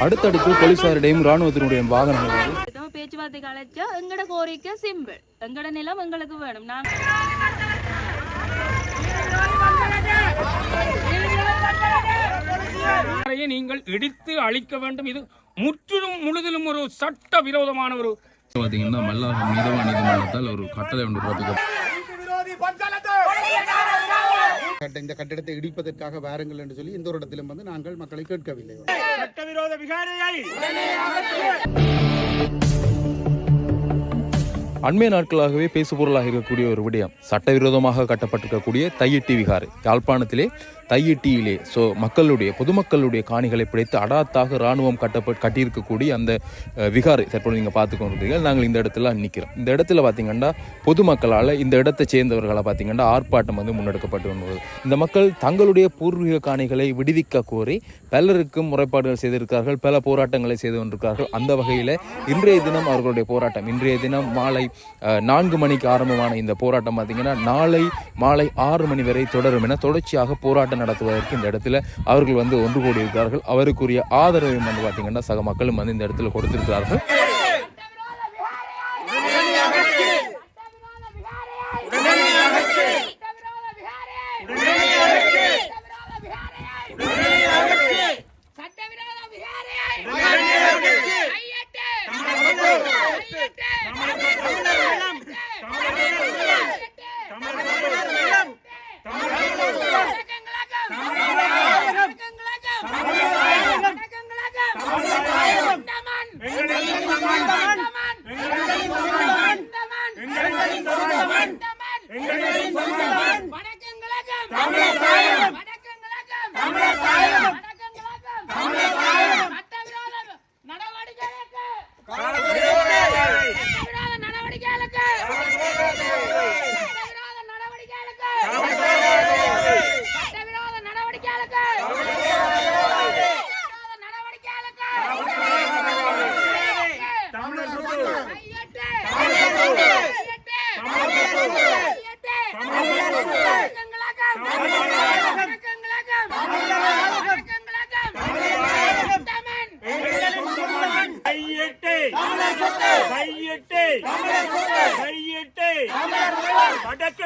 அடுத்தடுத்து போலீசாரிடையும் ராணுவத்தினுடைய வாகனங்கள் பேச்சுவார்த்தைக்கு அழைச்சா எங்கட கோரிக்கை சிம்பிள் எங்கட நிலம் எங்களுக்கு வேணும். நாங்க அறையை நீங்கள் இடித்து அழிக்க வேண்டும். இது முற்றிலும் முழுதிலும் ஒரு சட்ட விரோதமான ஒரு பார்த்தீங்கன்னா மல்லாகம் நீதவா நீதிமன்றத்தால் ஒரு கட்டளை ஒன்று பிறப்பிக்க கட்ட- இந்த கட்டிடத்தை இடிப்பதற்காக வாருங்கள் என்று சொல்லி எந்த ஒரு இடத்திலும் வந்து நாங்கள் மக்களை கேட்கவில்லை. சட்டவிரோத அண்மைய நாட்களாகவே பேசுபொருளாக இருக்கக்கூடிய ஒரு விடயம். சட்டவிரோதமாக கட்டப்பட்டிருக்கக்கூடிய தையிட்டி விகாரை. யாழ்ப்பாணத்திலே தையிட்டியிலே ஸோ மக்களுடைய பொதுமக்களுடைய காணிகளை பிடித்து அடாத்தாக ராணுவம் கட்டப்ப கட்டியிருக்கக்கூடிய அந்த விகாரை தற்போது நீங்கள் பார்த்து நாங்கள் இந்த இடத்துல நிற்கிறோம் இந்த இடத்துல பார்த்தீங்கன்னா பொதுமக்களால் இந்த இடத்தை சேர்ந்தவர்களை பார்த்தீங்கன்னா ஆர்ப்பாட்டம் வந்து முன்னெடுக்கப்பட்டு வந்தது. இந்த மக்கள் தங்களுடைய பூர்வீக காணிகளை விடுவிக்க கோரி பலருக்கும் முறைப்பாடுகள் செய்திருக்கிறார்கள் பல போராட்டங்களை செய்து கொண்டிருக்கிறார்கள். அந்த வகையில் இன்றைய தினம் அவர்களுடைய போராட்டம். இன்றைய தினம் மாலை நான்கு மணிக்கு ஆரம்பமான இந்த போராட்டம் பார்த்தீங்கன்னா நாளை மாலை ஆறு மணி வரை தொடரும் என தொடர்ச்சியாக போராட்டம் நடத்துவதற்கு இந்த இடத்துல அவர்கள் வந்து ஒன்று கூடியிருக்கிறார்கள். அவருக்குரிய ஆதரவையும் வந்து பார்த்தீங்கன்னா சக மக்களும் வந்து இந்த இடத்துல கொடுத்திருக்கிறார்கள்.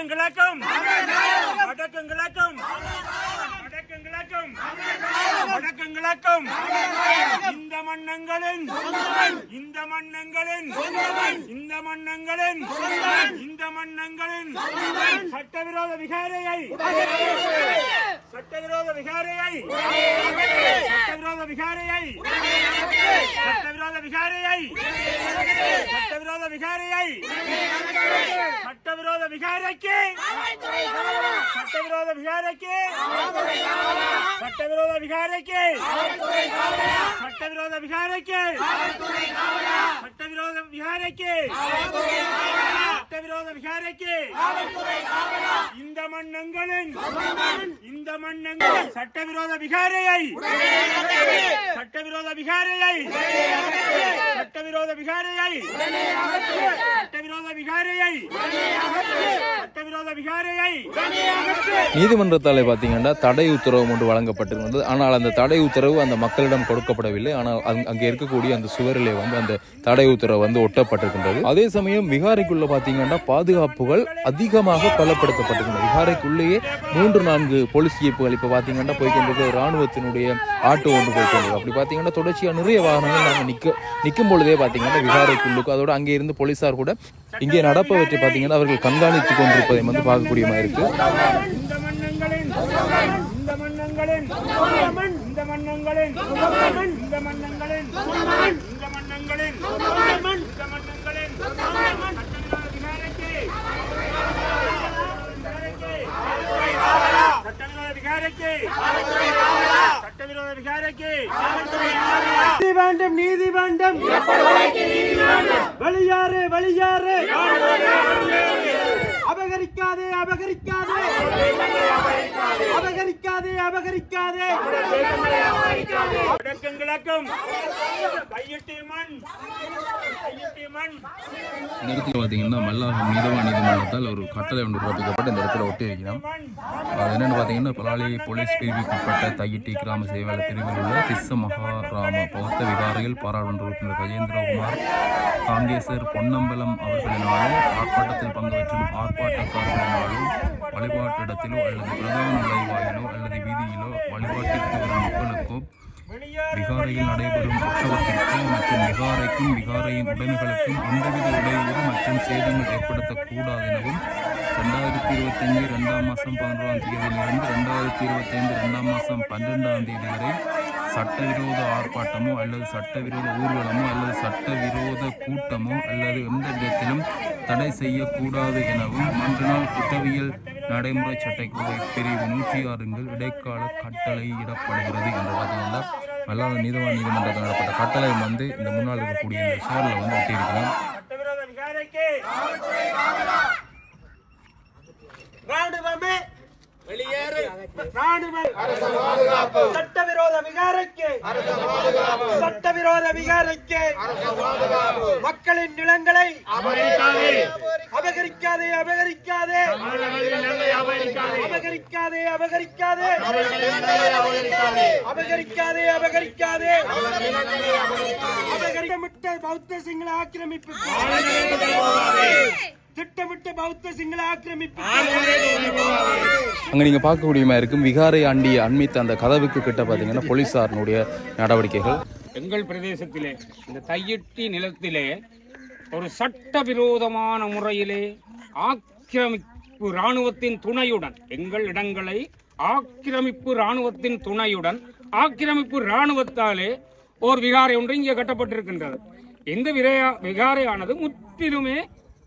வடக்கும் கிழக்கும் வடக்கும் கிழக்கும் வடக்கும் கிழக்கும் வடக்கும் கிழக்கும் இந்த மன்னங்களின் மன்னங்களின் இந்த மன்னங்களின் இந்த மன்னங்களின் சட்டவிரோத விகாரையை சட்டவிரோத விகாரையை சட்டவிரோத விகாரையை சட்டவிரோத விகாரையை சட்டவிரோத விகாரையை சட்டவிரோத விகாரைக்கு சட்டவிரோத விகாரைக்கு சட்டவிரோத விகாரைக்கு சட்டவிரோத விகாரைக்கு சட்டவிரோத விகாரைக்கு. சட்டவிரோத விகாரைக்கு. இந்த மன்னங்களின் இந்த மன்னங்கள் சட்டவிரோத விகாரையை. சட்டவிரோத விகாரையை. சட்டவிரோத விகாரையை. சட்டவிரோத விகாரையை. சட்டவிரோத விகாரையை. நீதிமன்றத்தாலே பார்த்தீங்கன்னா தடை உத்தரவு ஒன்று வழங்கப்பட்டிருந்தது. ஆனால் அந்த தடை உத்தரவு அந்த மக்களிடம் கொடுக்கப்படவில்லை. ஆனால் அங்க- அங்கே இருக்கக்கூடிய அந்த சுவரிலே வந்து அந்த தடை உத்தரவு வந்து ஒட்டப்பட்டிருக்கின்றது அதே சமயம் விகாரைக்குள்ள பார்த்தீங்கன்னா பாதுகாப்புகள் அதிகமாக பலப்படுத்தப்பட்டிருக்கின்றன விகாரைக்குள்ளேயே மூன்று நான்கு போலீஸ் ஜீப்புகள் இப்போ பார்த்தீங்கன்னா போய்கொண்டிருக்க ராணுவத்தினுடைய ஆட்டோ ஒன்று போய்கொண்டிருக்கு அப்படி பார்த்தீங்கன்னா தொடர்ச்சியாக நிறைய வாகனங்கள் நாங்கள் நிற்க நிற்கும் பொழுதே பார்த்தீங்கன்னா விகாரைக்குள்ளுக்கு அதோட அங்கே இருந்து போலீசார் கூட இங்கே நடப்பவற்றை பார்த்தீங்கன்னா அவர்கள் கண்காணித்துக் கொண்டிருப்பதை வந்து பார்க்கக்கூடிய மாதிரி இருக்கு இந்த மன்னங்களின் இந்த மன்னங்களின் இந்த மன்னங்களின் மன்னங்களின் இந்த மன்னங்களின் நீதி வேண்டும் நீதி வேண்டும். வெளியாறு வெளியாறு. அபகரிக்காதே அபகரிக்காதே. அபகரிக்காதே அபகரிக்காதே. அபகரிக்காதே வடக்கும் கிழக்கும். கையிட்டி மண். கையிட்டி மண். இந்த இடத்துல பார்த்தீங்கன்னா மல்லாகம் நீதவான் நீதிமன்றத்தால் ஒரு கட்டளை ஒன்று பிறப்பிக்கப்பட்டு இந்த இடத்துல ஒட்டி வைக்கிறோம் அது என்னென்னு பார்த்தீங்கன்னா பலாலி போலீஸ் பிரிவுக்குட்பட்ட தையிட்டி கிராம சேவையாளர் பிரிவில் உள்ள திஸ்ஸ மகாராம பௌத்த விகாரையில் பாராளுமன்ற உறுப்பினர் கஜேந்திரகுமார் காங்கேசர் பொன்னம்பலம் அவர்களினாலும் ஆர்ப்பாட்டத்தில் பங்கு பெற்றும் ஆர்ப்பாட்டக்காரர்களினாலும் வழிபாட்டிடத்திலோ அல்லது பிரதான நுழைவாயிலோ அல்லது வீதியிலோ வழிபாட்டிற்கு வரும் மக்களுக்கோ விகாரையில் நடைபெறும் உற்சவத்திற்கும் மற்றும் விகாரைக்கும் விகாரையின் உடைமைகளுக்கும் எந்தவித இடையூறு மற்றும் சேதங்கள் ஏற்படுத்தக்கூடாது எனவும் ரெண்டாயிரத்தி இருபத்தைந்து ரெண்டாம் மாதம் பதினோராம் தேதியிலிருந்து ரெண்டாயிரத்தி இருபத்தைந்து ரெண்டாம் மாதம் பன்னிரெண்டாம் தேதி வரை சட்டவிரோத ஆர்ப்பாட்டமோ அல்லது சட்டவிரோத ஊர்வலமோ அல்லது சட்டவிரோத கூட்டமோ அல்லது எந்த விதத்திலும் தடை செய்யக்கூடாது எனவும் மூன்று நாள் குற்றவியல் நடைமுறை சட்டக்குழு பிரிவு நூற்றி ஆறுங்கள் இடைக்கால கட்டளையிடப்படுகிறது என்று பார்த்தீங்கன்னா மல்லாத நீதவான் நீதிமன்றத்தில் நடப்பட்ட கட்டளை வந்து இந்த முன்னால் இருக்கக்கூடிய இந்த சுவரில் வந்து ஒட்டியிருக்கலாம் ராணுவமே வெளியேறு. ராணுவம் சட்டவிரோத விகாரைக்கு. சட்டவிரோத விகாரைக்கு. மக்களின் நிலங்களை அபகரிக்காதே. அபகரிக்காதே அபகரிக்காதே. அபகரிக்காதே. அபகரிக்காதே அபகரிக்காதே. அபகரிக்கமிட்ட பௌத்த சிங்கள ஆக்கிரமிப்பு திட்டமிட்ட பௌத்த சிங்கள ஆக்கிரமிப்பு அங்கே நீங்கள் பார்க்கக்கூடியமா இருக்கும். விகாரை ஆண்டி அண்மித்த அந்த கதவுக்கு கிட்ட பார்த்தீங்கன்னா போலீஸாரினுடைய நடவடிக்கைகள். எங்கள் பிரதேசத்திலே இந்த தையிட்டி நிலத்திலே ஒரு சட்டவிரோதமான முறையிலே ஆக்கிரமிப்பு இராணுவத்தின் துணையுடன் எங்கள் இடங்களை ஆக்கிரமிப்பு இராணுவத்தின் துணையுடன் ஆக்கிரமிப்பு இராணுவத்தாலே ஓர் விகாரை ஒன்று இங்கே கட்டப்பட்டிருக்கின்றது. இந்த விரையா விகாரையானது முற்றிலுமே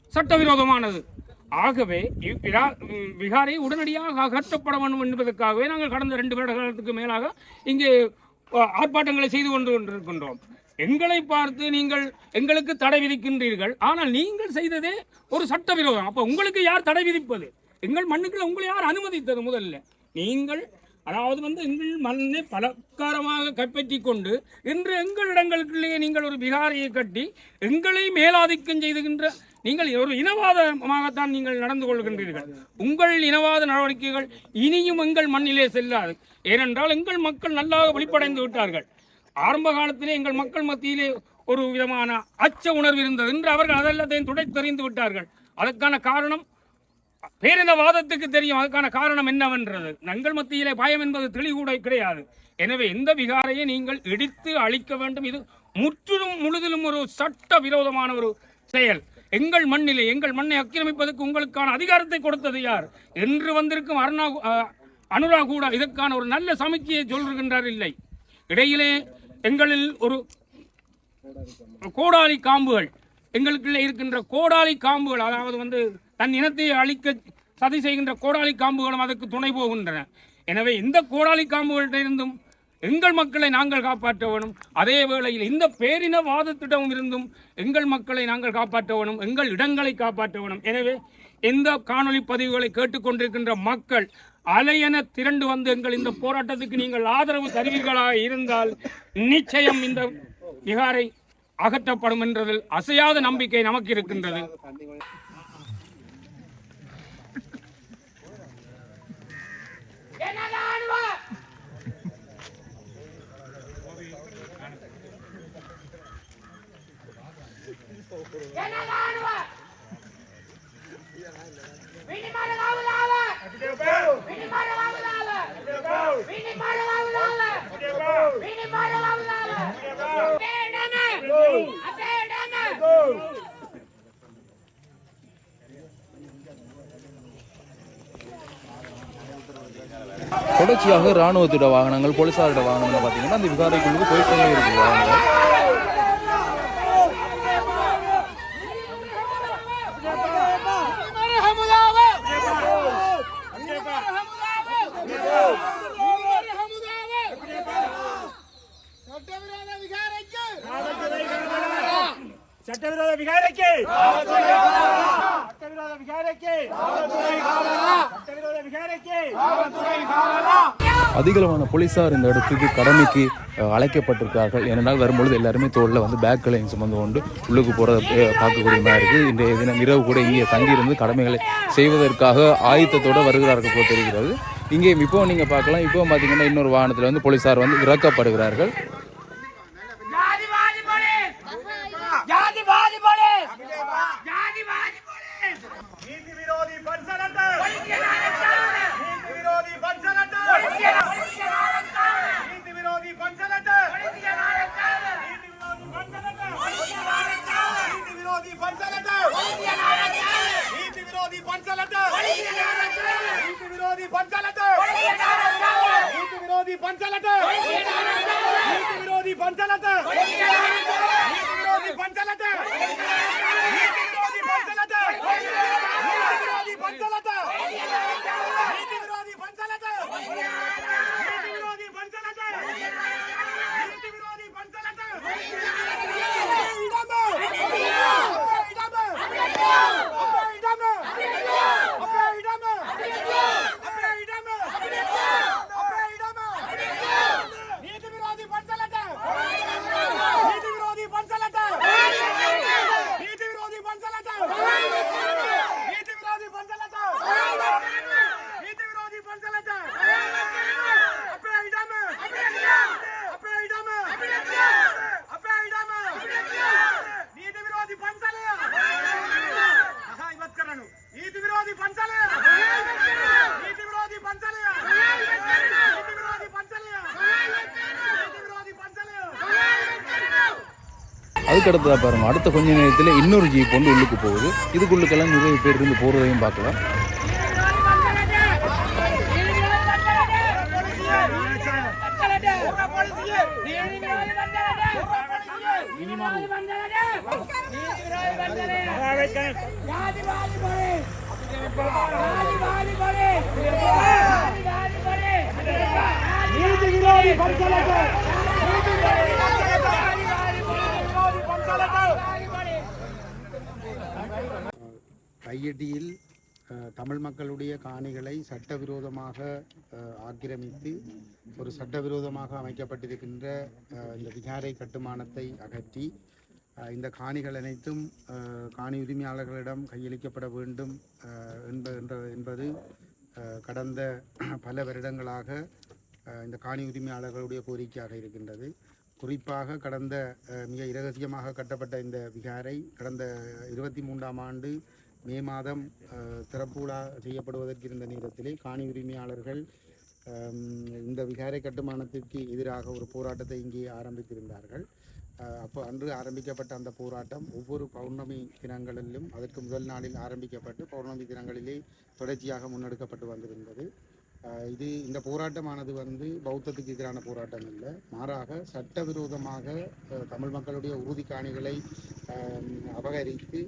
சட்டவிரோதமானது. ஆகவே இவ்விரா- விகாரை உடனடியாக அகற்றப்பட வேண்டும் என்பதற்காகவே நாங்கள் கடந்த ரெண்டு வருட காலத்துக்கு மேலாக இங்கே ஆர்ப்பாட்டங்களை செய்து கொண்டு கொண்டிருக்கின்றோம். எங்களை பார்த்து நீங்கள் எங்களுக்கு தடை விதிக்கின்றீர்கள். ஆனால் நீங்கள் செய்ததே ஒரு சட்டவிரோதம். அப்போ உங்களுக்கு யார் தடை விதிப்பது? எங்கள் மண்ணுக்குள்ள உங்களை யார் அனுமதித்தது முதல்ல? நீங்கள் அதாவது வந்து எங்கள் மண்ணை பலக்காரமாக கைப்பற்றி கொண்டு இன்று எங்கள் இடங்களுக்குள்ளேயே நீங்கள் ஒரு விகாரையை கட்டி எங்களை மேலாதிக்கம் செய்துகின்ற நீங்கள் ஒரு இனவாதமாகத்தான் நீங்கள் நடந்து கொள்கின்றீர்கள். உங்கள் இனவாத நடவடிக்கைகள் இனியும் எங்கள் மண்ணிலே செல்லாது. ஏனென்றால் எங்கள் மக்கள் நல்லாக வெளிப்படைந்து விட்டார்கள். ஆரம்ப காலத்திலே எங்கள் மக்கள் மத்தியிலே ஒரு விதமான அச்ச உணர்வு இருந்தது. என்று அவர்கள் அதெல்லாத்தையும் துடைத்தெறிந்து விட்டார்கள். அதற்கான காரணம் பேரினவாதத்துக்கு தெரியும். அதுக்கான காரணம் என்னவென்றது? நங்கள் மத்தியிலே பயம் என்பது தெளிவுட கிடையாது. எனவே இந்த விகாரையை நீங்கள் இடித்து அழிக்க வேண்டும். இது முற்றிலும் முழுதிலும் ஒரு சட்ட விரோதமான ஒரு செயல். எங்கள் மண்ணிலே எங்கள் மண்ணை ஆக்கிரமிப்பதற்கு உங்களுக்கான அதிகாரத்தை கொடுத்தது யார்? என்று வந்திருக்கும் அருணா அனுரா கூட இதற்கான ஒரு நல்ல சமிக்கையை சொல்கின்றார் இல்லை. இடையிலே எங்களில் ஒரு கோடாலி காம்புகள் எங்களுக்குள்ளே இருக்கின்ற கோடாலி காம்புகள் அதாவது வந்து தன் இனத்தை அழிக்க சதி செய்கின்ற கோடாலி காம்புகளும் அதற்கு துணை போகின்றன. எனவே இந்த கோடாலி காம்புகள்கிட்ட இருந்தும் எங்கள் மக்களை நாங்கள் காப்பாற்ற வேணும் அதே வேளையில் இந்த பேரினவாதத்திடம் இருந்தும் எங்கள் மக்களை நாங்கள் காப்பாற்ற வேணும் எங்கள் இடங்களை காப்பாற்ற வேணும் எனவே இந்த காணொலி பதிவுகளை கேட்டுக்கொண்டிருக்கின்ற மக்கள் அலையென திரண்டு வந்து எங்கள் இந்த போராட்டத்துக்கு நீங்கள் ஆதரவு தருவீர்களாக இருந்தால் நிச்சயம் இந்த விகாரை அகற்றப்படும் என்றதில் அசையாத நம்பிக்கை நமக்கு இருக்கின்றது. தொடர்ச்சியாக ராணுவத்தோட வாகனங்கள் போலீசாரிட வாகனங்கள் பார்த்தீங்கன்னா அந்த விகாரைக்குள்ளுக்கு போயிட்டு இருக்கு வாகனங்கள் விகாரைக்கு! சட்டவிரோத விகாரைக்கு! சட்டவிரோத விகாரைக்கு! அதிகளவான போலீசார் இந்த இடத்துக்கு கடமைக்கு அழைக்கப்பட்டிருக்கார்கள் ஏனென்றால் வரும்பொழுது எல்லாருமே தோளில் வந்து பேக்களையும் சுமந்து கொண்டு உள்ளுக்கு போகிறத பார்க்கக்கூடிய மாதிரி இருக்குது இன்றைய தினம் இரவு கூட இங்கே தங்கியிருந்து கடமைகளை செய்வதற்காக ஆயத்தத்தோடு வருகிறார்கள் போல் தெரிகிறது. இங்கே இப்போ நீங்கள் பார்க்கலாம். இப்போ பார்த்தீங்கன்னா இன்னொரு வாகனத்தில் வந்து போலீசார் வந்து இறக்கப்படுகிறார்கள். அதுக்கடுத்ததாக பாருங்க அடுத்த கொஞ்ச நேரத்தில் இன்னொரு ஜீப் வந்து உள்ளுக்கு போகுது. இதுக்குள்ளுக்கெல்லாம் நிறைய பேர் இருந்து போகிறதையும் பார்க்கலாம். கையடியில் தமிழ் மக்களுடைய காணிகளை சட்டவிரோதமாக ஆக்கிரமித்து ஒரு சட்டவிரோதமாக அமைக்கப்பட்டிருக்கின்ற இந்த விகாரை கட்டுமானத்தை அகற்றி இந்த காணிகள் அனைத்தும் காணி உரிமையாளர்களிடம் கையளிக்கப்பட வேண்டும் என்ப என்ற- என்பது கடந்த பல வருடங்களாக இந்த காணி உரிமையாளர்களுடைய கோரிக்கையாக இருக்கின்றது. குறிப்பாக கடந்த மிக இரகசியமாக கட்டப்பட்ட இந்த விகாரை கடந்த இருபத்தி மூன்றாம் ஆண்டு மே மாதம் திறப்பு விழா செய்யப்படுவதற்கு இருந்த நேரத்திலே காணி உரிமையாளர்கள் இந்த விகாரை கட்டுமானத்திற்கு எதிராக ஒரு போராட்டத்தை இங்கே ஆரம்பித்திருந்தார்கள். அப்போ அன்று ஆரம்பிக்கப்பட்ட அந்த போராட்டம் ஒவ்வொரு பௌர்ணமி தினங்களிலும் அதற்கு முதல் நாளில் ஆரம்பிக்கப்பட்டு பௌர்ணமி தினங்களிலே தொடர்ச்சியாக முன்னெடுக்கப்பட்டு வந்திருந்தது. இது இந்த போராட்டமானது வந்து பௌத்தத்துக்கு எதிரான போராட்டம் இல்லை. மாறாக சட்டவிரோதமாக தமிழ் மக்களுடைய உறுதி காணிகளை அபகரித்து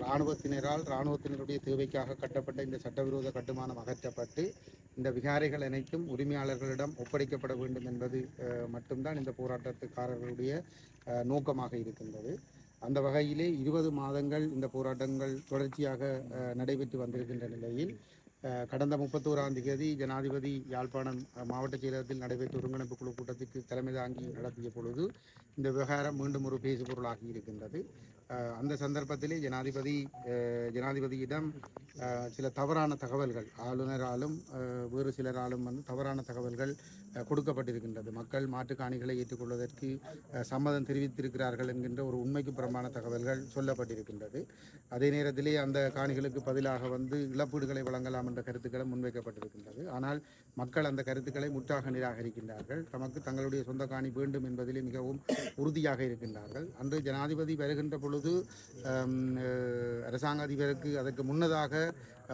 இராணுவத்தினரால் இராணுவத்தினருடைய தேவைக்காக கட்டப்பட்ட இந்த சட்டவிரோத கட்டுமானம் அகற்றப்பட்டு இந்த விகாரைகள் அனைத்தும் உரிமையாளர்களிடம் ஒப்படைக்கப்பட வேண்டும் என்பது மட்டும்தான் இந்த போராட்டத்துக்காரர்களுடைய நோக்கமாக இருக்கின்றது. அந்த வகையிலே இருபது மாதங்கள் இந்த போராட்டங்கள் தொடர்ச்சியாக நடைபெற்று வந்திருக்கின்ற நிலையில் கடந்த முப்பத்தோராம் தேதி ஜனாதிபதி யாழ்ப்பாணம் மாவட்ட செயலகத்தில் நடைபெற்ற ஒருங்கிணைப்பு குழு கூட்டத்திற்கு தலைமை தாங்கி நடத்திய பொழுது இந்த விவகாரம் மீண்டும் ஒரு பேசுபொருளாகி இருக்கின்றது. அந்த சந்தர்ப்பத்திலே ஜனாதிபதி ஜனாதிபதியிடம் சில தவறான தகவல்கள் ஆளுநராலும் வேறு சிலராலும் வந்து தவறான தகவல்கள் கொடுக்கப்பட்டிருக்கின்றது. மக்கள் மாட்டுக்காணிகளை ஏற்றுக்கொள்வதற்கு சம்மதம் தெரிவித்திருக்கிறார்கள் என்கின்ற ஒரு உண்மைக்கு புறம்பான தகவல்கள் சொல்லப்பட்டிருக்கின்றது. அதே நேரத்திலே அந்த காணிகளுக்கு பதிலாக வந்து இழப்பீடுகளை வழங்கலாம் என்ற கருத்துக்களும் முன்வைக்கப்பட்டிருக்கின்றது. ஆனால் மக்கள் அந்த கருத்துக்களை முற்றாக நிராகரிக்கின்றார்கள். தமக்கு தங்களுடைய சொந்த காணி வேண்டும் என்பதிலே மிகவும் உறுதியாக இருக்கின்றார்கள். அன்று ஜனாதிபதி வருகின்ற பொழுது அரசாங்க அதிபருக்கு அதற்கு முன்னதாக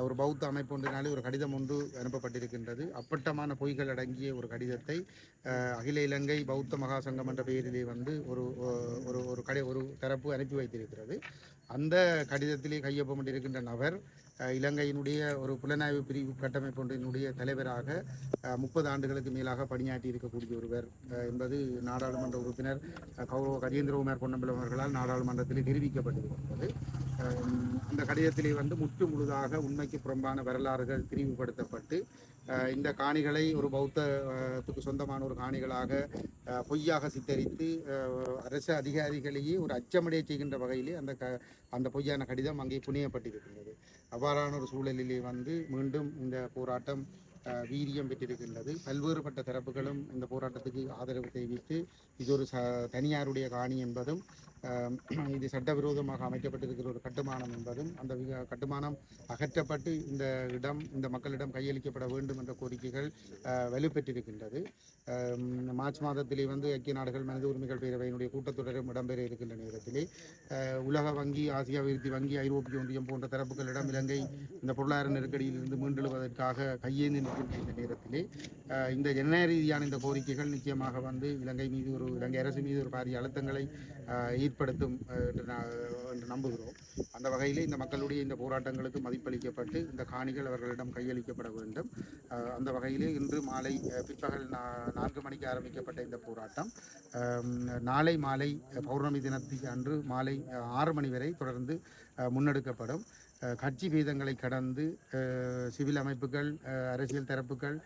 ஒரு பௌத்த அமைப்பு ஒன்றினாலே ஒரு கடிதம் ஒன்று அனுப்பப்பட்டிருக்கின்றது. அப்பட்டமான பொய்கள் அடங்கிய ஒரு கடிதத்தை அகில இலங்கை பௌத்த மகாசங்கம் என்ற பெயரிலே வந்து ஒரு ஒரு ஒரு கடை ஒரு தரப்பு அனுப்பி வைத்திருக்கிறது. அந்த கடிதத்திலே கையொப்பமிட்டிருக்கின்ற நபர் இலங்கையினுடைய ஒரு புலனாய்வு பிரிவு கட்டமைப்பு ஒன்றினுடைய தலைவராக முப்பது ஆண்டுகளுக்கு மேலாக பணியாற்றி இருக்கக்கூடிய ஒருவர் என்பது நாடாளுமன்ற உறுப்பினர் கௌரவ கஜேந்திரகுமார் பொன்னம்பலம் அவர்களால் நாடாளுமன்றத்தில் தெரிவிக்கப்பட்டிருக்கிறது. அந்த கடிதத்திலே வந்து முற்று முழுதாக உண்மைக்கு புறம்பான வரலாறுகள் பிரிவுபடுத்தப்பட்டு அஹ், இந்த காணிகளை ஒரு பௌத்தத்துக்கு சொந்தமான ஒரு காணிகளாக பொய்யாக சித்தரித்து அரசு அதிகாரிகளையே ஒரு அச்சமடைய செய்கின்ற வகையிலே அந்த க அந்த பொய்யான கடிதம் அங்கே புனியப்பட்டிருக்கின்றது அவ்வாறான ஒரு சூழலிலே வந்து மீண்டும் இந்த போராட்டம் வீரியம் பெற்றிருக்கின்றது. பல்வேறுபட்ட தரப்புகளும் இந்த போராட்டத்துக்கு ஆதரவு தெரிவித்து இது ஒரு ச தனியாருடைய காணி என்பதும் இது சட்டவிரோதமாக அமைக்கப்பட்டிருக்கிற ஒரு கட்டுமானம் என்பதும் அந்த கட்டுமானம் அகற்றப்பட்டு இந்த இடம் இந்த மக்களிடம் கையளிக்கப்பட வேண்டும் என்ற கோரிக்கைகள் வலுப்பெற்றிருக்கின்றது. மார்ச் மாதத்திலே வந்து ஐக்கிய நாடுகள் மனித உரிமைகள் பேரவையினுடைய கூட்டத்தொடரும் இடம்பெற இருக்கின்ற நேரத்திலே உலக வங்கி ஆசியா அபிவிருத்தி வங்கி ஐரோப்பிய ஒன்றியம் போன்ற தரப்புகளிடம் இலங்கை இந்த பொருளாதார நெருக்கடியிலிருந்து மீண்டெழுவதற்காக கையேந்தி நிற்கின்ற இந்த நேரத்திலே இந்த ஜனநாயக ரீதியான இந்த கோரிக்கைகள் நிச்சயமாக வந்து இலங்கை மீது ஒரு இலங்கை அரசு மீது ஒரு பாரிய அழுத்தங்களை ஏற்படுத்தும் என்று நம்புகிறோம். அந்த வகையில் இந்த மக்களுடைய இந்த போராட்டங்களுக்கு மதிப்பளிக்கப்பட்டு இந்த காணிகள் அவர்களிடம் கையளிக்கப்பட வேண்டும். அந்த வகையிலே இன்று மாலை பிற்பகல் நா- நான்கு மணிக்கு ஆரம்பிக்கப்பட்ட இந்த போராட்டம். நாளை மாலை பௌர்ணமி தினத்துக்கு அன்று மாலை ஆறு மணி வரை தொடர்ந்து முன்னெடுக்கப்படும். கட்சி வீதங்களை கடந்து சிவில் அமைப்புகள் அரசியல் தரப்புகள்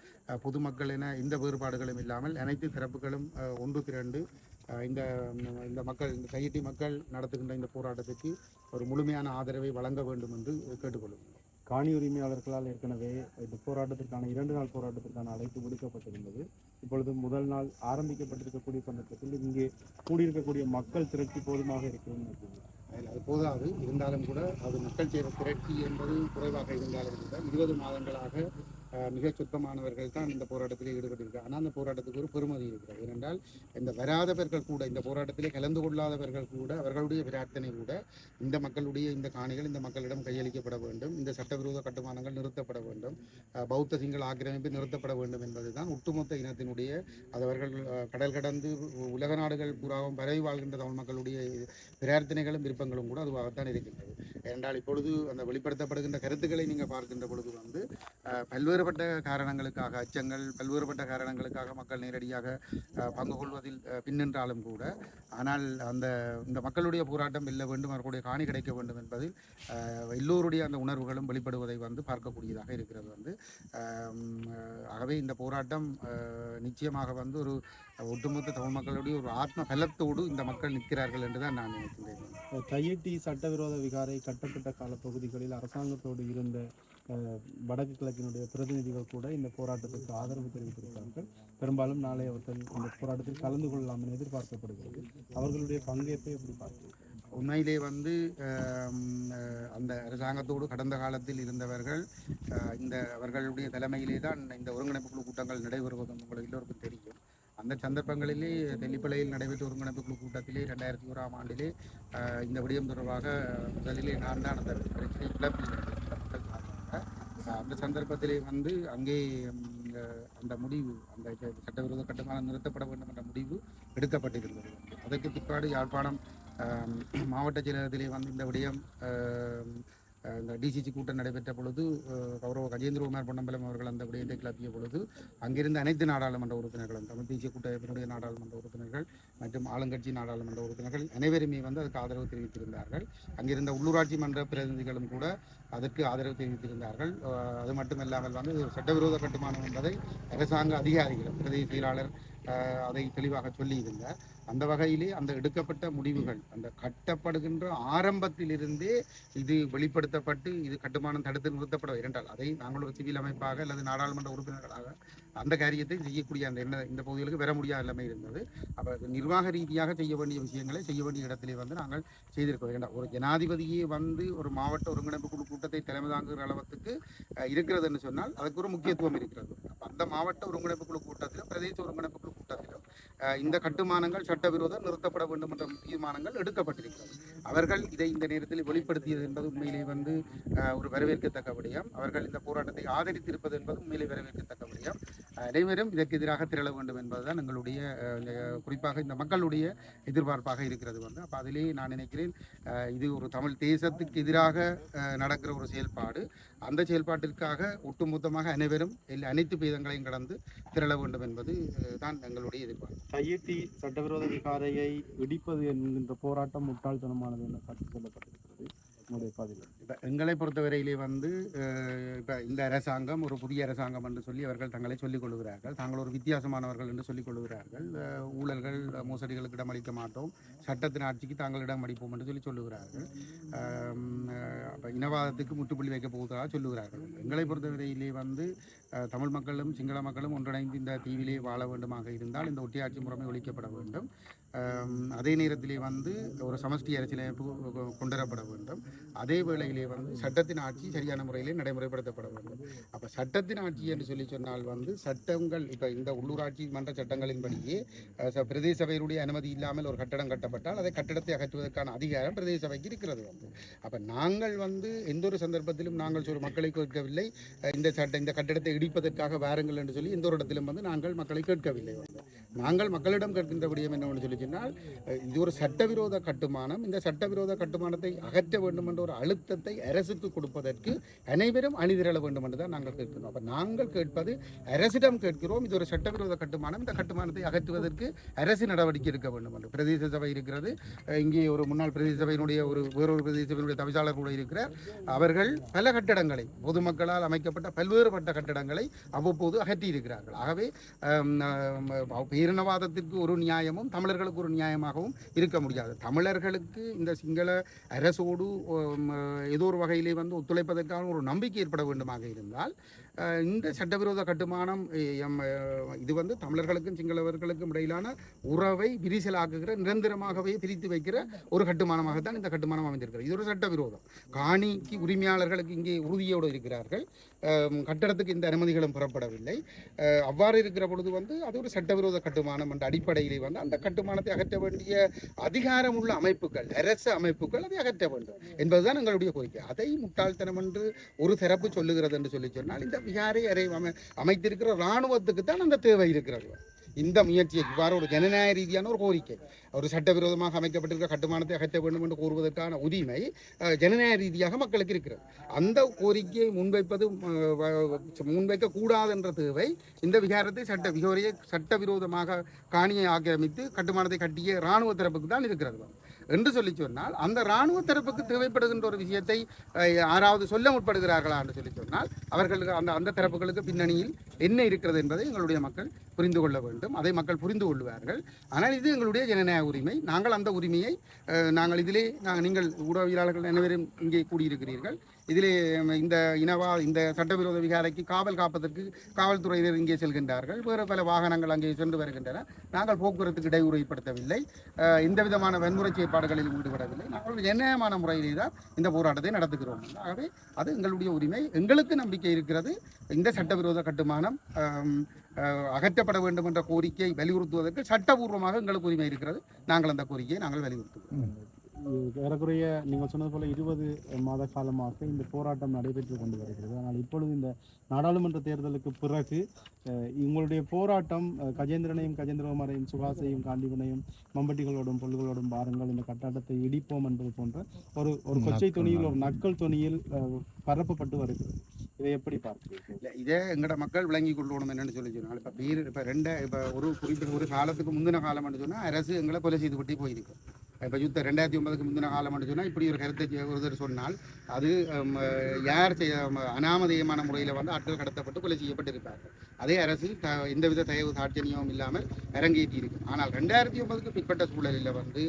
பொதுமக்கள் என எந்த வேறுபாடுகளும் இல்லாமல் அனைத்து தரப்புகளும் ஒன்று திரண்டு இந்த இந்த மக்கள் இந்த கையெட்டி மக்கள் நடத்துகின்ற இந்த போராட்டத்துக்கு ஒரு முழுமையான ஆதரவை வழங்க வேண்டும் என்று கேட்டுக்கொள்கிறோம். காணி உரிமையாளர்களால் ஏற்கனவே இந்த போராட்டத்திற்கான இரண்டு நாள் போராட்டத்திற்கான அழைப்பு விடுக்கப்பட்டிருந்தது. இப்பொழுது முதல் நாள் ஆரம்பிக்கப்பட்டிருக்கக்கூடிய சந்தர்ப்பத்தில் இங்கே கூடியிருக்கக்கூடிய மக்கள் திரட்சி போதுமாக இருக்கிறது அது போதாது. இருந்தாலும் கூட அது மக்கள் சேர திரட்சி என்பது குறைவாக இருந்தாலும் கூட இருபது மாதங்களாக மிக மிகச் சொற்பமானவர்கள் தான் இந்த போராட்டத்தில் ஈடுபட்டிருக்காங்க. ஆனால் அந்த போராட்டத்துக்கு ஒரு பெருமதி இருக்கிறது. ஏனென்றால் இந்த வராதவர்கள் கூட இந்த போராட்டத்திலே கலந்து கொள்ளாதவர்கள் கூட அவர்களுடைய பிரார்த்தனை கூட இந்த மக்களுடைய இந்த காணிகள் இந்த மக்களிடம் கையளிக்கப்பட வேண்டும். இந்த சட்டவிரோத கட்டுமானங்கள் நிறுத்தப்பட வேண்டும். பௌத்த சிங்கள ஆக்கிரமிப்பு நிறுத்தப்பட வேண்டும் என்பதுதான் ஒட்டுமொத்த இனத்தினுடைய அது அவர்கள் கடல் கடந்து உலக நாடுகள் பூராவும் பரவி வாழ்கின்ற தமிழ் மக்களுடைய பிரார்த்தனைகளும் விருப்பங்களும் கூட அதுவாகத்தான் இருக்கின்றது. ஏனென்றால் இப்பொழுது அந்த வெளிப்படுத்தப்படுகின்ற கருத்துக்களை நீங்கள் பார்க்கின்ற பொழுது வந்து பல்வேறு பல்வேறுபட்ட காரணங்களுக்காக அச்சங்கள் பல்வேறுபட்ட காரணங்களுக்காக மக்கள் நேரடியாக பங்கு கொள்வதில் பின்னின்றாலும் கூட ஆனால் அந்த இந்த மக்களுடைய போராட்டம் வெல்ல வேண்டும் அவர்களுடைய காணி கிடைக்க வேண்டும் என்பதில் எல்லோருடைய அந்த உணர்வுகளும் வெளிப்படுவதை வந்து பார்க்கக்கூடியதாக இருக்கிறது வந்து ஆகவே இந்த போராட்டம் நிச்சயமாக வந்து ஒரு ஒட்டுமொத்த தமிழ் மக்களுடைய ஒரு ஆத்ம பலத்தோடு இந்த மக்கள் நிற்கிறார்கள் என்று தான் நான் நினைக்கின்றேன். கையெட்டி சட்டவிரோத விகாரை கட்டப்பட்ட கால பகுதிகளில் அரசாங்கத்தோடு இருந்த வடக்கு கிழக்கினுடைய பிரதிநிதிகள் கூட இந்த போராட்டத்திற்கு ஆதரவு தெரிவித்திருக்கிறார்கள். பெரும்பாலும் நாளை அவர்கள் இந்த போராட்டத்தில் கலந்து கொள்ளலாம் என எதிர்பார்க்கப்படுகிறது. அவர்களுடைய பங்கேற்பை எப்படி பார்க்கிறீர்கள்? உண்மையிலே வந்து அந்த அரசாங்கத்தோடு கடந்த காலத்தில் இருந்தவர்கள் இந்த அவர்களுடைய தலைமையிலே தான் இந்த ஒருங்கிணைப்பு குழு கூட்டங்கள் நடைபெறுவது உங்களுக்கு எல்லோருக்கும் தெரியும். அந்த சந்தர்ப்பங்களிலே தெல்லிப்பளையில் நடைபெற்ற ஒருங்கிணைப்பு குழு கூட்டத்திலே ரெண்டாயிரத்தி ஓராம் ஆண்டிலே இந்த விடயம் தொடர்பாக முதலிலே நான் தான் அந்த பிரச்சனை கிளப்பில் அந்த சந்தர்ப்பத்திலே வந்து அங்கே அந்த முடிவு அந்த சட்டவிரோத கட்டுமானம் நிறுத்தப்பட வேண்டும் என்ற முடிவு எடுக்கப்பட்டிருந்தது. அதற்கு பிற்பாடு யாழ்ப்பாணம் மாவட்ட செயலகத்திலே வந்து இந்த விடயம் அஹ், இந்த டிசிசி கூட்டம் நடைபெற்ற பொழுது கௌரவ கஜேந்திரகுமார் பொன்னம்பலம் அவர்கள் அந்த விடயத்தை கிளப்பிய பொழுது அங்கிருந்த அனைத்து நாடாளுமன்ற உறுப்பினர்களும் தமிழ் தேசிய கூட்டமைப்பினுடைய நாடாளுமன்ற உறுப்பினர்கள் மற்றும் ஆளுங்கட்சி நாடாளுமன்ற உறுப்பினர்கள் அனைவருமே வந்து அதுக்கு ஆதரவு தெரிவித்திருந்தார்கள். அங்கிருந்த உள்ளூராட்சி மன்ற பிரதிநிதிகளும் கூட அதற்கு ஆதரவு தெரிவித்திருந்தார்கள். அது மட்டுமல்லாமல் வந்து சட்டவிரோத கட்டுமானம் என்பதை அரசாங்க அதிகாரிகள் பிரதி செயலாளர் அதை தெளிவாக சொல்லியிருந்தார். அந்த வகையிலே அந்த எடுக்கப்பட்ட முடிவுகள் அந்த கட்டப்படுகின்ற ஆரம்பத்திலிருந்தே இது வெளிப்படுத்தப்பட்டு இது கட்டுமானம் தடுத்து நிறுத்தப்பட இரண்டால் அதை நாங்கள் ஒரு சிவில் அமைப்பாக அல்லது நாடாளுமன்ற உறுப்பினர்களாக அந்த காரியத்தை செய்யக்கூடிய அந்த என்ன இந்த பகுதிகளுக்கு பெற முடியாத எல்லாமே இருந்தது. அப்போ நிர்வாக ரீதியாக செய்ய வேண்டிய விஷயங்களை செய்ய வேண்டிய இடத்திலே வந்து நாங்கள் செய்திருக்கோம் வேண்டாம் ஒரு ஜனாதிபதியே வந்து ஒரு மாவட்ட ஒருங்கிணைப்பு குழு கூட்டத்தை தலைமை தாங்குகிற அளவுக்கு இருக்கிறதுன்னு சொன்னால் அதுக்கு ஒரு முக்கியத்துவம் இருக்கிறது. அந்த மாவட்ட ஒருங்கிணைப்பு குழு கூட்டத்தில் பிரதேச ஒருங்கிணைப்பு குழு கூட்டத்திலும் இந்த கட்டுமானங்கள் சட்டவிரோத நிறுத்தப்பட வேண்டும் என்ற தீர்மானங்கள் எடுக்கப்பட்டிருக்கிறது. அவர்கள் இதை இந்த நேரத்தில் வெளிப்படுத்தியது என்பது உண்மையிலே வந்து ஒரு வரவேற்கத்தக்க விடயம். அவர்கள் இந்த போராட்டத்தை ஆதரித்திருப்பது என்பது உண்மையிலே வரவேற்கத்தக்க விடயம். அனைவரும் இதற்கு எதிராக திரள வேண்டும் என்பதுதான் எங்களுடைய குறிப்பாக இந்த மக்களுடைய எதிர்பார்ப்பாக இருக்கிறது வந்து. அப்போ அதிலே நான் நினைக்கிறேன் இது ஒரு தமிழ் தேசத்துக்கு எதிராக நடக்கிற ஒரு செயல்பாடு. அந்த செயல்பாட்டிற்காக ஒட்டுமொத்தமாக அனைவரும் எல்லா அனைத்து பேதங்களையும் கடந்து திரள வேண்டும் என்பது தான் எங்களுடைய எதிர்பார்ப்பு. தையிட்டி சட்டவிரோத விகாரையை இடிப்பது என்கின்ற போராட்டம் முட்டாள்தனமானது என கருத்து சொல்லப்பட்டிருக்கிறது. உங்களுடைய பதிவு இப்போ எங்களை பொறுத்தவரையிலே வந்து இப்போ இந்த அரசாங்கம் ஒரு புதிய அரசாங்கம் என்று சொல்லி அவர்கள் தங்களை சொல்லிக் கொள்கிறார்கள். தாங்கள் ஒரு வித்தியாசமானவர்கள் என்று சொல்லிக் கொள்கிறார்கள். ஊழல்கள் மோசடிகளுக்கு இடமளிக்க மாட்டோம். சட்டத்தின் ஆட்சிக்கு தாங்கள் இடம் அளிப்போம் என்று சொல்லி சொல்லுகிறார்கள். அப்போ இனவாதத்துக்கு முற்றுப்புள்ளி வைக்க போவதாக சொல்லுகிறார்கள். எங்களை பொறுத்தவரையிலே வந்து தமிழ் மக்களும் சிங்கள மக்களும் ஒன்றிணைந்து இந்த தீவிலே வாழ வேண்டுமாக இருந்தால் இந்த ஒட்டியாட்சி முறைமை ஒழிக்கப்பட வேண்டும். அதே நேரத்திலே வந்து ஒரு சமஷ்டி அரசியலமைப்பு கொண்டுவரப்பட வேண்டும். அதே வேளையிலே வந்து சட்டத்தின் ஆட்சி சரியான முறையிலே நடைமுறைப்படுத்தப்பட வேண்டும். அப்போ சட்டத்தின் ஆட்சி என்று சொல்லி சொன்னால் வந்து சட்டங்கள் இப்போ இந்த உள்ளூராட்சி மன்ற சட்டங்களின்படியே அஹ், ச- பிரதேச சபையினுடைய அனுமதி இல்லாமல் ஒரு கட்டடம் கட்டப்பட்டால் அதை கட்டடத்தை அகற்றுவதற்கான அதிகாரம் பிரதேச சபைக்கு இருக்கிறது வந்து. அப்போ நாங்கள் வந்து எந்த ஒரு சந்தர்ப்பத்திலும் நாங்கள் ஒரு மக்களை கேட்கவில்லை. இந்த சட்ட இந்த கட்டடத்தை இடிப்பதற்காக வாருங்கள் என்று சொல்லி எந்த ஒரு இடத்திலும் வந்து நாங்கள் மக்களை கேட்கவில்லை. வந்து நாங்கள் மக்களிடம் கேட்கின்ற விடயம் என்னவென்று சொல்லி சொன்னால் இது ஒரு சட்டவிரோத கட்டுமானம். இந்த சட்டவிரோத கட்டுமானத்தை அகற்ற வேண்டும் என்ற ஒரு அழுத்தத்தை அரசுக்கு கொடுப்பதற்கு அனைவரும் அணிதிரள வேண்டும் என்று தான் நாங்கள் கேட்கிறோம். அப்போ நாங்கள் கேட்பது அரசிடம் கேட்கிறோம். இது ஒரு சட்டவிரோத கட்டுமானம். இந்த கட்டுமானத்தை அகற்றுவதற்கு அரசு நடவடிக்கை எடுக்க வேண்டும் என்று. பிரதேச சபை இருக்கிறது. இங்கே ஒரு முன்னாள் பிரதேச சபையினுடைய ஒரு வேறொரு பிரதேச சபையினுடைய தவிசாளர் கூட இருக்கிறார். அவர்கள் பல கட்டடங்களை பொதுமக்களால் அமைக்கப்பட்ட பல்வேறுபட்ட கட்டடங்கள் அவ்வப்போது அகற்றி இருக்கிறார்கள் ஆகவே பேரினவாதத்திற்கு ஒரு நியாயமும் தமிழர்களுக்கு ஒரு நியாயமாகவும் இருக்க முடியாது. தமிழர்களுக்கு இந்த சிங்கள அரசோடு ஏதோ ஒரு வகையிலே வந்து ஒத்துழைப்பதற்கான ஒரு நம்பிக்கை ஏற்பட வேண்டுமாக இருந்தால் இந்த சட்டவிரோத கட்டுமானம் இது வந்து தமிழர்களுக்கும் சிங்களவர்களுக்கும் இடையிலான உறவை விரிசலாக்குகிற நிரந்தரமாகவே பிரித்து வைக்கிற ஒரு கட்டுமானமாகத்தான் இந்த கட்டுமானம் அமைந்திருக்கிறது. இது ஒரு சட்டவிரோதம். காணிக்கு உரிமையாளர்களுக்கு இங்கே உறுதியோடு இருக்கிறார்கள். கட்டடத்துக்கு இந்த அனுமதிகளும் புறப்படவில்லை. அவ்வாறு இருக்கிற பொழுது வந்து அது ஒரு சட்டவிரோத கட்டுமானம் என்ற அடிப்படையிலே வந்து அந்த கட்டுமானத்தை அகற்ற வேண்டிய அதிகாரம் உள்ள அமைப்புகள் அரசு அமைப்புகள் அதை அகற்ற வேண்டும் என்பதுதான் எங்களுடைய கோரிக்கை. அதை முட்டாள்தனம் என்று ஒரு தரப்பு சொல்லுகிறது என்று சொல்லி சொன்னால் இந்த விகாரை அறை அமை அமைத்திருக்கிற இராணுவத்துக்கு தான் அந்த தேவை இருக்கிறது. இந்த முயற்சியை இவ்வாறு ஒரு ஜனநாயக ரீதியான ஒரு கோரிக்கை. ஒரு சட்டவிரோதமாக அமைக்கப்பட்டிருக்க கட்டுமானத்தை அகற்ற வேண்டும் என்று கூறுவதற்கான உரிமை ஜனநாயக ரீதியாக மக்களுக்கு இருக்கிறது. அந்த கோரிக்கையை முன்வைப்பது முன்வைக்க கூடாது என்ற தேவை இந்த விகாரத்தை சட்ட விகாரையை சட்டவிரோதமாக காணியை ஆக்கிரமித்து கட்டுமானத்தை கட்டிய இராணுவ தரப்புக்கு தான் இருக்கிறது. என்று சொல்லி சொன்னால் அந்த இராணுவ தரப்புக்கு தேவைப்படுகின்ற ஒரு விஷயத்தை யாராவது சொல்ல முற்படுகிறார்களா என்று சொல்லி சொன்னால் அவர்களுக்கு அந்த அந்த தரப்புகளுக்கு பின்னணியில் என்ன இருக்கிறது என்பதை எங்களுடைய மக்கள் புரிந்து கொள்ள வேண்டும். அதை மக்கள் புரிந்து கொள்வார்கள். ஆனால் இது எங்களுடைய ஜனநாயக உரிமை. நாங்கள் அந்த உரிமையை நாங்கள் இதிலே நாங்கள் நீங்கள் ஊடகவியலாளர்கள் அனைவரும் இங்கே கூடியிருக்கிறீர்கள். இதிலே இந்த இனவா இந்த சட்டவிரோத விகாரைக்கு காவல் காப்பதற்கு காவல்துறையினர் இங்கே செல்கின்றார்கள். வேறு பல வாகனங்கள் அங்கே சென்று வருகின்றன. நாங்கள் போக்குவரத்துக்கு இடையூறு ஏற்படுத்தவில்லை எந்த விதமான வன்முறை செயற்பாடுகளில் ஈடுபடவில்லை. நாங்கள் ஒரு நியாயமான முறையிலே தான் இந்த போராட்டத்தை நடத்துகிறோம். ஆகவே அது எங்களுடைய உரிமை. எங்களுக்கு நம்பிக்கை இருக்கிறது. இந்த சட்டவிரோத கட்டுமானம் அகற்றப்பட வேண்டும் என்ற கோரிக்கையை வலியுறுத்துவதற்கு சட்டபூர்வமாக எங்களுக்கு உரிமை இருக்கிறது. நாங்கள் அந்த கோரிக்கையை நாங்கள் வலியுறுத்துவோம் ஏறக்குறைய நீங்கள் சொன்னது போல இருபது மாத காலமாக இந்த போராட்டம் நடைபெற்று கொண்டு வருகிறது. ஆனால் இப்பொழுது இந்த நாடாளுமன்ற தேர்தலுக்கு பிறகு அஹ், உங்களுடைய போராட்டம் கஜேந்திரனையும் கஜேந்திரகுமாரையும் சுகாசையும் காண்டிவனையும் மம்பட்டிகளோடும் பொருள்களோடும் பாருங்கள் இந்த கட்டாட்டத்தை இடிப்போம் என்பது போன்ற ஒரு ஒரு கொச்சை துணியில் ஒரு நக்கல் துணியில் பரப்பப்பட்டு வருகிறது. இதை எப்படி பார்க்கிறீர்கள்? இல்லை இதே எங்கட மக்கள் விளங்கி கொள்ளணும் என்னன்னு சொல்லி சொன்னால் இப்போ வீர் இப்போ ரெண்டு இப்போ ஒரு குறிப்பிட்ட ஒரு காலத்துக்கு முந்தின காலம்னு சொன்னால் அரசு எங்களை கொலை செய்து விட்டு போயிருக்கு. இப்போ யுத்த ரெண்டாயிரத்தி ஒன்பதுக்கு முந்தின காலம்னு சொன்னால் இப்படி ஒரு கருத்தை ஒருத்தர் சொன்னால் அது யார் செய்ய ஹம், அனாமதேயமான முறையில் வந்து ஆட்கள் கடத்தப்பட்டு கொலை செய்யப்பட்டிருப்பார்கள் அதே அரசு த எந்தவித தயவு சாட்சியமும் இல்லாமல் அரங்கேற்றி இருக்கு. ஆனால் ரெண்டாயிரத்தி ஒன்பதுக்கு பிற்பட்ட சூழலில் வந்து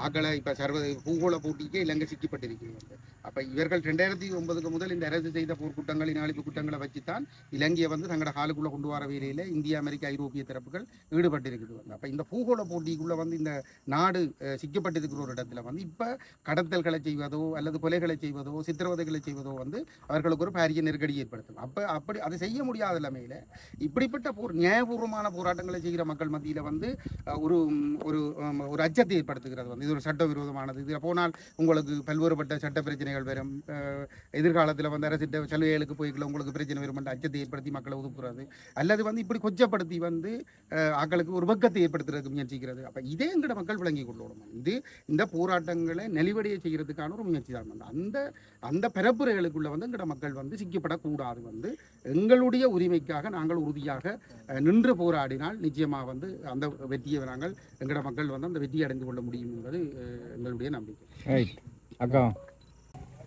ஆக்களை இப்போ சர்வதேச பூகோள போட்டிக்கே இலங்கை சிக்கப்பட்டிருக்கிறது. அப்போ இவர்கள் ரெண்டாயிரத்தி ஒன்பதுக்கு முதல் இந்த அரசு செய்த போர்க்குற்றங்களின் அழிப்பு குற்றங்களை வச்சுத்தான் இலங்கையை வந்து தங்களோட ஹாலுக்குள்ளே கொண்டு வர வேலையில் இந்திய அமெரிக்க ஐரோப்பிய தரப்புகள் ஈடுபட்டிருக்குது. வந்து அப்போ இந்த பூகோள போட்டிக்குள்ளே வந்து இந்த நாடு சிக்கப்பட்டிருக்கிற ஒரு இடத்துல வந்து இப்போ கடத்தல்களை செய்வதோ அல்லது கொலைகளை செய்வதோ சித்திரவதைகளை செய்வதோ வந்து அவர்களுக்கு ஒரு பாரிய நெருக்கடி ஏற்படுத்தும். அப்போ அப்படி அதை செய்ய முடியாத நிலைமையில் இப்படிப்பட்ட போர் நியாயபூர்வமான போராட்டங்களை செய்கிற மக்கள் மத்தியில் வந்து ஒரு ஒரு ஒரு அச்சத்தை ஏற்படுத்துகிறது வந்து. இது ஒரு சட்டவிரோதமானது. இதில் போனால் உங்களுக்கு பல்வேறுபட்ட சட்ட பிரச்சனை பிரச்சனைகள் வரும். எதிர்காலத்தில் வந்து அரசிட்ட சலுகைகளுக்கு போய்க்கல உங்களுக்கு பிரச்சனை வரும் அச்சத்தை ஏற்படுத்தி மக்களை ஒதுக்குறது. அல்லது வந்து இப்படி கொச்சப்படுத்தி வந்து அஹ், ஆக்களுக்கு ஒரு பக்கத்தை ஏற்படுத்துறதுக்கு முயற்சிக்கிறது. அப்போ இதே எங்கட மக்கள் விளங்கி கொள்ளணும். இது இந்த போராட்டங்களை நெளிவடைய செய்கிறதுக்கான ஒரு முயற்சி தான். அந்த அந்த பரப்புரைகளுக்குள்ள வந்து எங்கட மக்கள் வந்து சிக்கப்படக்கூடாது வந்து எங்களுடைய உரிமைக்காக நாங்கள் உறுதியாக நின்று போராடினால் நிச்சயமாக வந்து அந்த வெற்றியை நாங்கள் எங்கட மக்கள் வந்து அந்த வெற்றியை அடைந்து கொள்ள முடியும் என்பது எங்களுடைய நம்பிக்கை. அக்கா.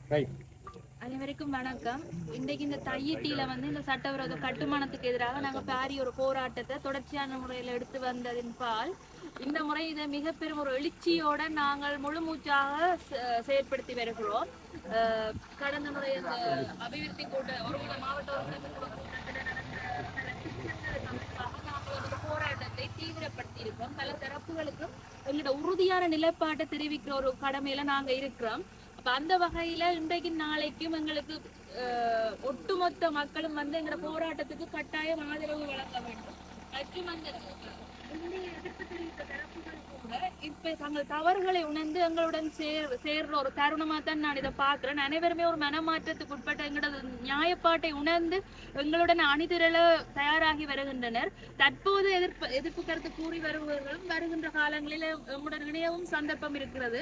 அனைவருக்கும் வணக்கம். இன்றைக்கு இந்த தையிட்டியில வந்து இந்த சட்டவிரோத கட்டுமானத்துக்கு எதிராக நாங்க பாரி ஒரு போராட்டத்தை தொடர்ச்சியான முறையில் எடுத்து வந்ததின் பால் இந்த முறை இதை மிக பெரும் ஒரு எழுச்சியோட நாங்கள் முழு மூச்சாக செயற்படுத்தி வருகிறோம். கடந்த முறை அந்த அபிவிருத்தி கூட்ட ஒரு மாவட்ட போராட்டத்தை தீவிரப்படுத்தி இருக்கோம் பல தரப்புகளுக்கும் எங்களோட உறுதியான நிலைப்பாட்டை தெரிவிக்கிற ஒரு கடமையில நாங்க இருக்கிறோம். அப்ப அந்த வகையில இன்றைக்கு நாளைக்கும் எங்களுக்கு அஹ், ஒட்டுமொத்த மக்களும் வந்து எங்களோட போராட்டத்துக்கு கட்டாயம் ஆதரவு வழங்க வேண்டும். மற்றும் அந்த எதிர்ப்பு தெரிவித்த தரப்புகள் கூட இப்ப தங்கள் தவறுகளை உணர்ந்து எங்களுடன் சேர் சேர்ற ஒரு தருணமா தான் நான் இதை பாக்குறேன் அனைவருமே ஒரு மனமாற்றத்துக்கு உட்பட்ட எங்களது நியாயப்பாட்டை உணர்ந்து எங்களுடன் அணிதிரள தயாராகி வருகின்றனர். தற்போது எதிர்ப்பு எதிர்ப்பு கருத்து கூறி வருபவர்களும் வருகின்ற காலங்களில் எம்முடன் இணையவும் சந்தர்ப்பம் இருக்கிறது.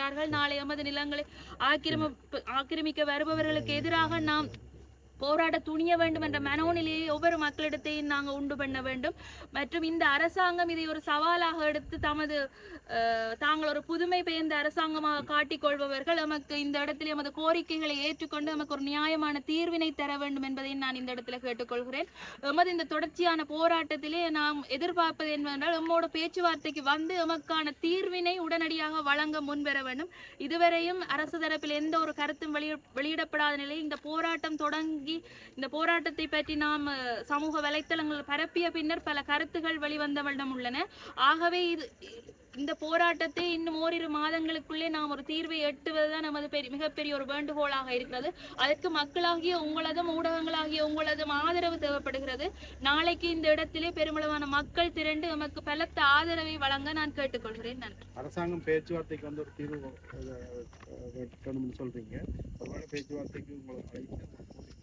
விட்டார்கள் நாளை எமது நிலங்களை ஆக்கிரமிப்பு ஆக்கிரமிக்க வருபவர்களுக்கு எதிராக நாம் போராட துணிய வேண்டும் என்ற மனோநிலையை ஒவ்வொரு மக்களிடத்தையும் நாங்கள் உண்டு பண்ண வேண்டும். மற்றும் இந்த அரசாங்கம் இதை ஒரு சவாலாக எடுத்து தமது தாங்கள் ஒரு புதுமை பெயர்ந்த அரசாங்கமாக காட்டிக்கொள்பவர்கள் நமக்கு இந்த இடத்தில் எமது கோரிக்கைகளை ஏற்றுக்கொண்டு நமக்கு ஒரு நியாயமான தீர்வினை தர வேண்டும் என்பதை நான் இந்த இடத்துல கேட்டுக்கொள்கிறேன். எமது இந்த தொடர்ச்சியான போராட்டத்திலே நாம் எதிர்பார்ப்பது என்னவென்றால் எம்மோட பேச்சுவார்த்தைக்கு வந்து எமக்கான தீர்வினை உடனடியாக வழங்க முன்வர வேண்டும். இதுவரையும் அரசு தரப்பில் எந்த ஒரு கருத்தும் வெளியிடப்படாத நிலையில் இந்த போராட்டம் தொடங்கி இந்த போராட்டத்தை பற்றி நாம் சமூக வலைத்தளங்கள் பரப்பிய பின்னர் பல கருத்துகள் வெளிவந்த உள்ளன. ஆகவே இது இந்த போராட்டத்தை இன்னும் ஓரிரு மாதங்களுக்குள்ளே நாம் ஒரு தீர்வை எட்டுவதுதான் நமது பெரிய மிகப்பெரிய ஒரு வேண்டுகோளாக இருக்கிறது. அதற்கு மக்களாகிய உங்களதும் ஊடகங்களாகிய உங்களதும் ஆதரவு தேவைப்படுகிறது. நாளைக்கு இந்த இடத்திலே பெருமளவான மக்கள் திரண்டு நமக்கு பலத்த ஆதரவை வழங்க நான் கேட்டுக்கொள்கிறேன். நன்றி. அரசாங்கம் பேச்சுவார்த்தைக்கு வந்து ஒரு தீர்வு சொல்றீங்க. பேச்சுவார்த்தைக்கு உங்களை அழைத்து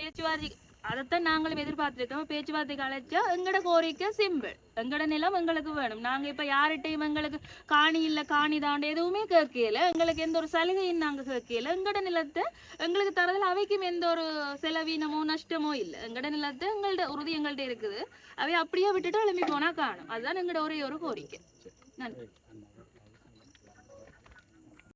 பேச்சுவார்த்தை அதைத்தான் நாங்களும் எதிர்பார்த்துருக்கோம் பேச்சுவார்த்தைக்கு அழைச்சா எங்களோட கோரிக்கை சிம்பிள் எங்களோட நிலம் எங்களுக்கு வேணும். நாங்கள் இப்போ யார்கிட்டையும் எங்களுக்கு காணி இல்லை காணி தாண்டு எதுவுமே கேட்கல. எங்களுக்கு எந்த ஒரு சலுகையும் நாங்கள் கேட்கல. எங்களோட நிலத்தை எங்களுக்கு தரதில் அவைக்கும் எந்த ஒரு செலவீனமோ நஷ்டமோ இல்லை. எங்களோட நிலத்தை எங்கள்ட உறுதி எங்கள்கிட்ட இருக்குது. அவை அப்படியே விட்டுட்டு எழுப்பி போனால் காணும். அதுதான் எங்களோட ஒரே ஒரு கோரிக்கை. நன்றி.